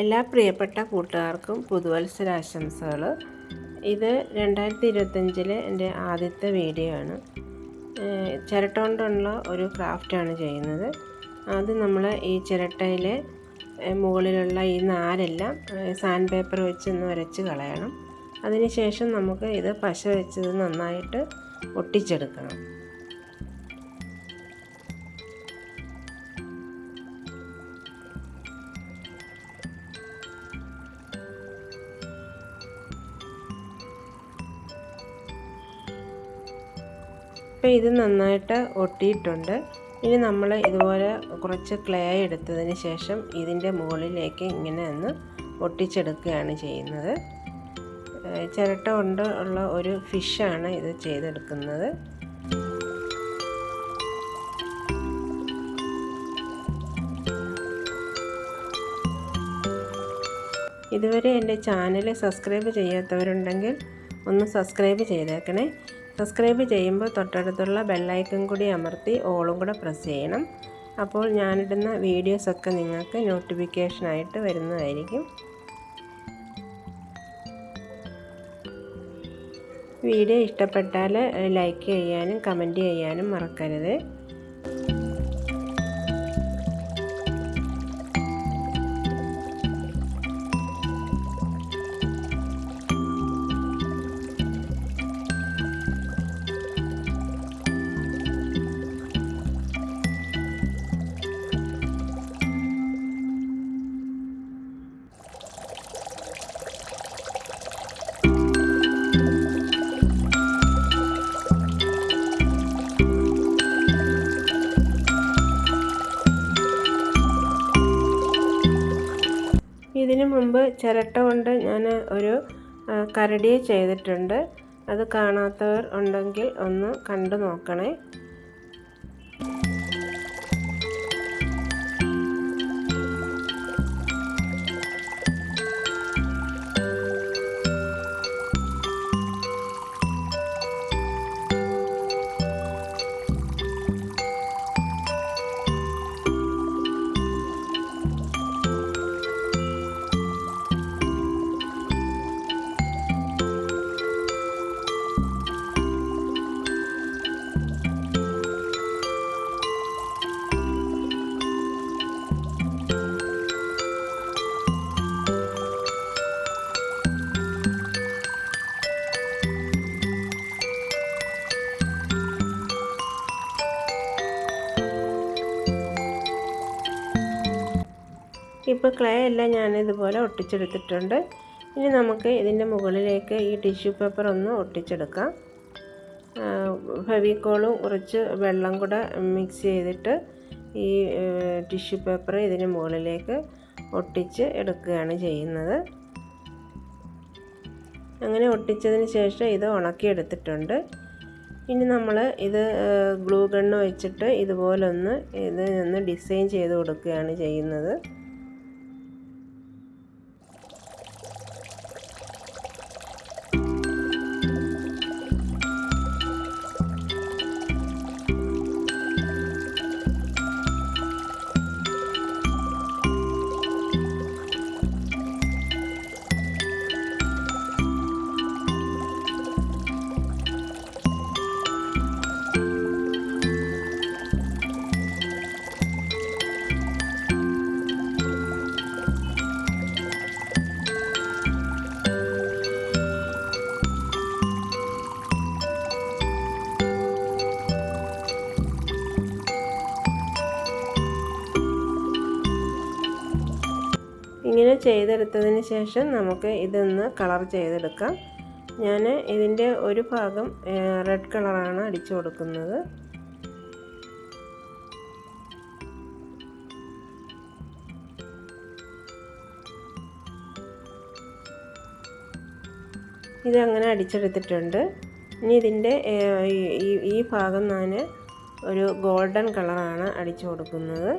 എല്ലാ പ്രിയപ്പെട്ട കൂട്ടുകാർക്കും പുതുവത്സരാശംസകൾ. ഇത് രണ്ടായിരത്തി ഇരുപത്തഞ്ചിലെ എന്റെ ആദ്യത്തെ വീഡിയോ ആണ്. ചിരട്ടോണ്ടുള്ള ഒരു ക്രാഫ്റ്റാണ് ചെയ്യുന്നത്. ആദ്യം നമ്മൾ ഈ ചിരട്ടയിലെ മുകളിലുള്ള ഈ നാരെല്ലാം സാൻഡ് പേപ്പർ വെച്ച് ഒന്ന് വരച്ച് കളയണം അതിനുശേഷം നമുക്ക് ഇത് പശ വെച്ചത് നന്നായിട്ട് ഒട്ടിച്ചെടുക്കണം. അപ്പോൾ ഇത് നന്നായിട്ട് ഒട്ടിയിട്ടുണ്ട്. ഇനി നമ്മൾ ഇതുപോലെ കുറച്ച് ക്ലേ എടുത്തതിന് ശേഷം ഇതിന്റെ മുകളിലേക്ക് ഇങ്ങനെ ഒന്ന് ഒട്ടിച്ചെടുക്കുകയാണ് ചെയ്യുന്നത്. ചിരട്ട കൊണ്ട് ഉള്ള ഒരു ഫിഷാണ് ഇത് ചെയ്തെടുക്കുന്നത്. ഇതുവരെ എന്റെ ചാനൽ സബ്സ്ക്രൈബ് ചെയ്യാത്തവരുണ്ടെങ്കിൽ ഒന്ന് സബ്സ്ക്രൈബ് ചെയ്തേക്കണേ. സബ്സ്ക്രൈബ് ചെയ്യുമ്പോൾ തൊട്ടടുത്തുള്ള ബെല്ലൈക്കൺ കൂടി അമർത്തി ഓളും കൂടെ പ്രസ് ചെയ്യണം. അപ്പോൾ ഞാനിടുന്ന വീഡിയോസൊക്കെ നിങ്ങൾക്ക് നോട്ടിഫിക്കേഷനായിട്ട് വരുന്നതായിരിക്കും. വീഡിയോ ഇഷ്ടപ്പെട്ടാൽ ലൈക്ക് ചെയ്യാനും കമന്റ് ചെയ്യാനും മറക്കരുത്. മുമ്പ് ചിരട്ട കൊണ്ട് ഞാൻ ഒരു കരടിയെ ചെയ്തിട്ടുണ്ട്. അത് കാണാത്തവർ ഉണ്ടെങ്കിൽ ഒന്ന് കണ്ടു നോക്കണേ. ഇപ്പോൾ ക്ലേ എല്ലാം ഞാൻ ഇതുപോലെ ഒട്ടിച്ചെടുത്തിട്ടുണ്ട്. ഇനി നമുക്ക് ഇതിന്റെ മുകളിലേക്ക് ഈ ടിഷ്യൂ പേപ്പർ ഒന്ന് ഒട്ടിച്ചെടുക്കാം. ഫെവിക്കോളും കുറച്ച് വെള്ളം കൂടെ മിക്സ് ചെയ്തിട്ട് ഈ ടിഷ്യൂ പേപ്പർ ഇതിന് മുകളിലേക്ക് ഒട്ടിച്ച് എടുക്കുകയാണ് ചെയ്യുന്നത്. അങ്ങനെ ഒട്ടിച്ചതിന് ശേഷം ഇത് ഉണക്കിയെടുത്തിട്ടുണ്ട് ഇനി നമ്മൾ ഇത് ഗ്ലൂ ഗണ്ണ് വെച്ചിട്ട് ഇതുപോലൊന്ന് ഇത് ഒന്ന് ഡിസൈൻ ചെയ്ത് കൊടുക്കുകയാണ് ചെയ്യുന്നത്. ഇങ്ങനെ ചെയ്തെടുത്തതിന് ശേഷം നമുക്ക് ഇതൊന്ന് കളർ ചെയ്തെടുക്കാം. ഞാൻ ഇതിന്റെ ഒരു ഭാഗം റെഡ് കളറാണ് അടിച്ചു കൊടുക്കുന്നത്. ഇതങ്ങനെ അടിച്ചെടുത്തിട്ടുണ്ട്. ഇനി ഇതിന്റെ ഈ ഭാഗം ഞാൻ ഒരു ഗോൾഡൻ കളറാണ് അടിച്ചു കൊടുക്കുന്നത്.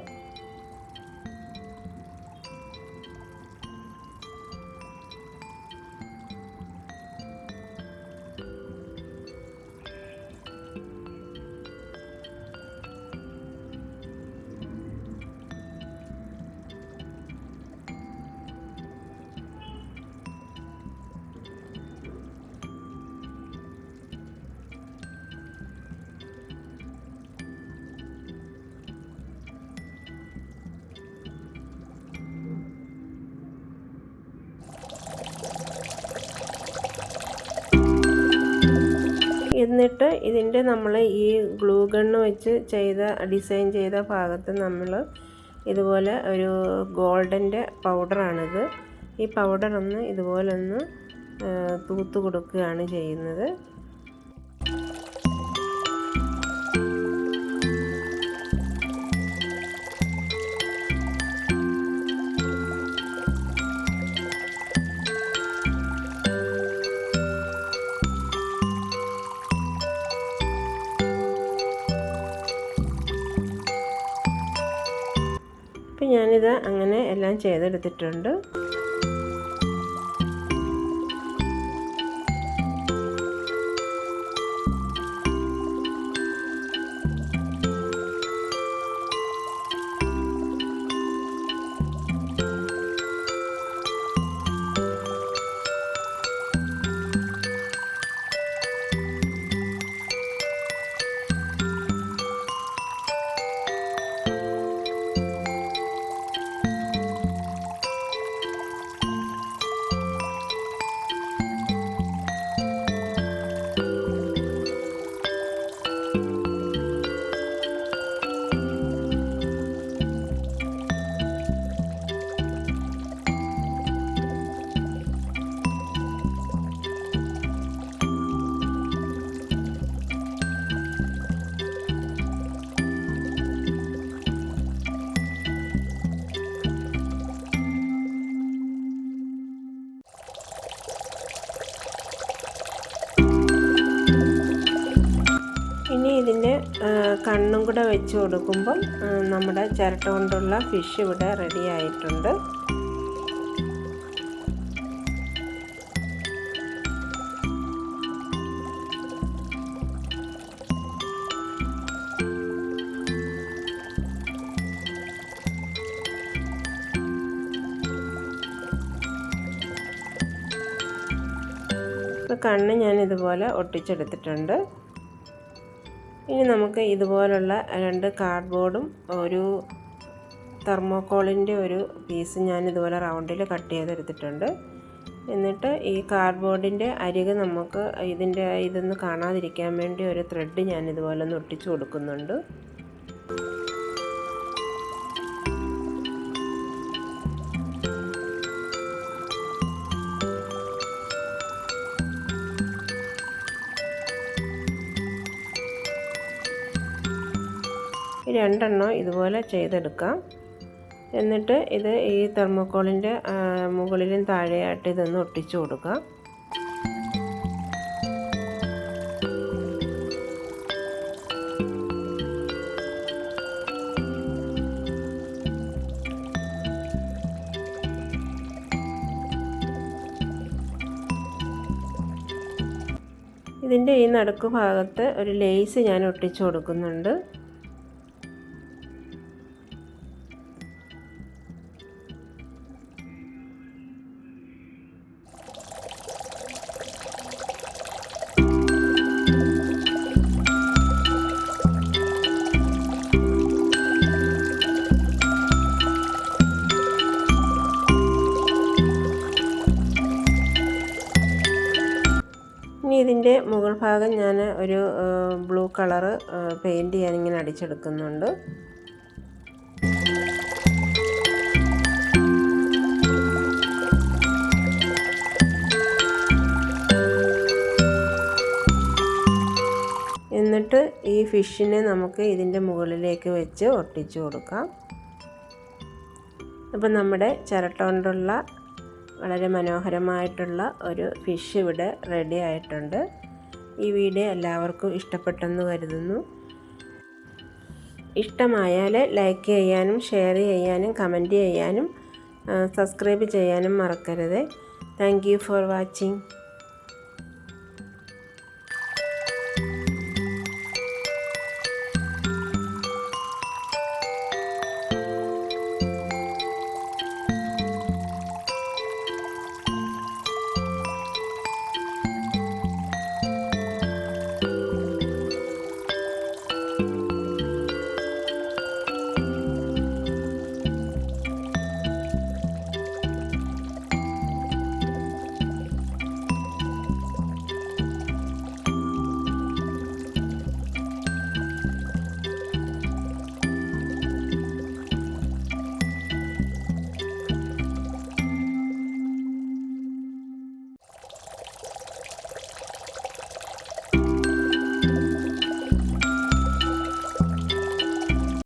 എന്നിട്ട് ഇതിന്റെ നമ്മൾ ഈ ഗ്ലൂ ഗണ്ണ് വെച്ച് ചെയ്ത ഡിസൈൻ ചെയ്ത ഭാഗത്ത് നമ്മൾ ഇതുപോലെ ഒരു ഗോൾഡന്റെ പൗഡറാണിത്. ഈ പൗഡർ ഒന്ന് ഇതുപോലെ ഒന്ന് തൂത്ത് കൊടുക്കുകയാണ് ചെയ്യുന്നത്. ഞാനിത് അങ്ങനെ എല്ലാം ചെയ്തെടുത്തിട്ടുണ്ട്. ഇതിന്റെ കണ്ണും കൂടെ വെച്ച് കൊടുക്കുമ്പം നമ്മുടെ ചിരട്ട കൊണ്ടുള്ള ഫിഷ് ഇവിടെ റെഡി ആയിട്ടുണ്ട്. കണ്ണ് ഞാൻ ഇതുപോലെ ഒട്ടിച്ചെടുത്തിട്ടുണ്ട്. ഇനി നമുക്ക് ഇതുപോലുള്ള രണ്ട് കാർഡ്ബോർഡും ഒരു തെർമോക്കോളിന്റെ ഒരു പീസ് ഞാൻ ഇതുപോലെ റൗണ്ടിൽ കട്ട് ചെയ്തെടുത്തിട്ടുണ്ട് എന്നിട്ട് ഈ കാർഡ്ബോർഡിന്റെ അരികെ നമുക്ക് ഇതിന്റെ ഇതൊന്ന് കാണാതിരിക്കാൻ വേണ്ടി ഒരു ത്രെഡ് ഞാൻ ഇതുപോലെ ഒന്ന് ഒട്ടിച്ചു കൊടുക്കുന്നുണ്ട്. രണ്ടെണ്ണം ഇതുപോലെ ചെയ്തെടുക്കാം. എന്നിട്ട് ഇത് ഈ തെർമോക്കോളിന്റെ മുകളിലും താഴെയായിട്ട് ഇതൊന്ന് ഒട്ടിച്ചു കൊടുക്കുക ഇതിന്റെ ഈ നടുക്ക് ഭാഗത്ത് ഒരു ലേസ് ഞാൻ ഒട്ടിച്ചു കൊടുക്കുന്നുണ്ട്. ഇതിന്റെ മുകൾ ഭാഗം ഞാൻ ഒരു ബ്ലൂ കളറ് പെയിന്റ് ഞാനിങ്ങനെ അടിച്ചെടുക്കുന്നുണ്ട്. എന്നിട്ട് ഈ ഫിഷിനെ നമുക്ക് ഇതിന്റെ മുകളിലേക്ക് വെച്ച് ഒട്ടിച്ചു കൊടുക്കാം. അപ്പം നമ്മുടെ ചിരട്ട കൊണ്ടുള്ള വളരെ മനോഹരമായിട്ടുള്ള ഒരു ഫിഷ് ഇവിടെ റെഡി ആയിട്ടുണ്ട്. ഈ വീഡിയോ എല്ലാവർക്കും ഇഷ്ടപ്പെട്ടെന്ന് കരുതുന്നു. ഇഷ്ടമായാൽ ലൈക്ക് ചെയ്യാനും ഷെയർ ചെയ്യാനും കമന്റ് ചെയ്യാനും സബ്സ്ക്രൈബ് ചെയ്യാനും മറക്കരുത്. Thank for watching